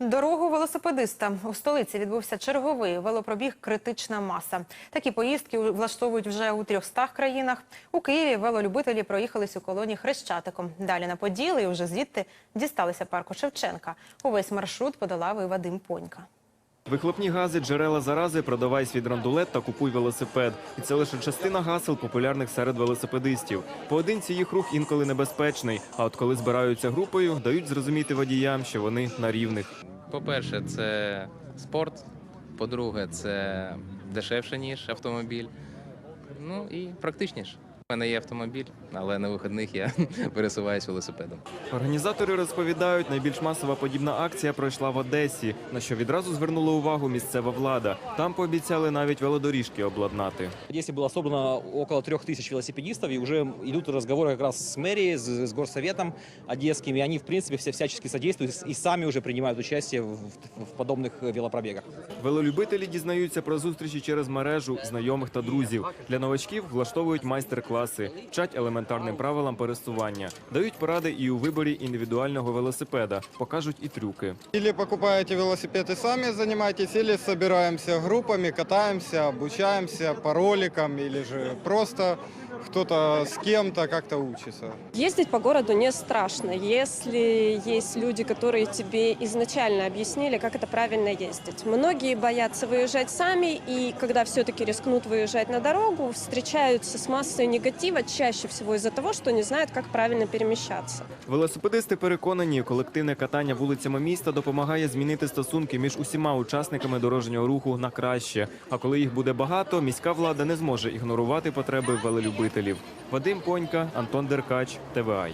Дорогу велосипедиста у столиці відбувся черговий велопробіг «Критична маса». Такі поїздки влаштовують вже у 300 країнах. У Києві велолюбителі проїхались у колоні Хрещатиком. Далі на Поділи і вже звідти дісталися парку Шевченка. Увесь маршрут подолав і Вадим Понька. Вихлопні гази, джерела зарази, продавай свій драндулет та купуй велосипед. І це лише частина гасел, популярних серед велосипедистів. Поодинці їх рух інколи небезпечний. А от коли збираються групою, дають зрозуміти водіям, що вони на рівних. По-перше, це спорт. По-друге, це дешевше, ніж автомобіль. Ну і практичніше. У мене є автомобіль, але на вихідних я пересуваюся велосипедом. Організатори розповідають, найбільш масова подібна акція пройшла в Одесі, на що відразу звернула увагу місцева влада. Там пообіцяли навіть велодоріжки обладнати. В Одессе было собрано около трех тысяч велосипедистов, и уже идут разговоры как раз с мэрией, с, с горсоветом одесским, и они, в принципе, все всячески содействуют и сами уже принимают участие в, в- в подобных э, велопробегах. Велолюбителі дізнаються про зустрічі через мережу, знайомих та друзів. Для новачків влаштовують майстер-класи, вчать елементарним правилам пересування, дають поради і у виборі індивідуального велосипеда, покажуть і трюки. Ілі покупаєте велосипед самі сами занимаетесь, или групами, катаємося, обучаемся по роликам, ілі ж просто кто-то с кем-то как-то учится. Ездить по городу не страшно, если есть люди, которые тебе изначально объяснили, как это правильно ездить. Многие боятся выезжать сами, и когда все-таки рискнут выезжать на дорогу, встречаются с массой негатива, чаще всего из-за того, что не знают, как правильно перемещаться. Велосипедисти переконані, колективне катання вулицями міста допомагає змінити стосунки між усіма учасниками дорожнього руху на краще. А коли їх буде багато, міська влада не зможе ігнорувати потреби велолюбителів. Вадим Конька, Антон Деркач, ТВА.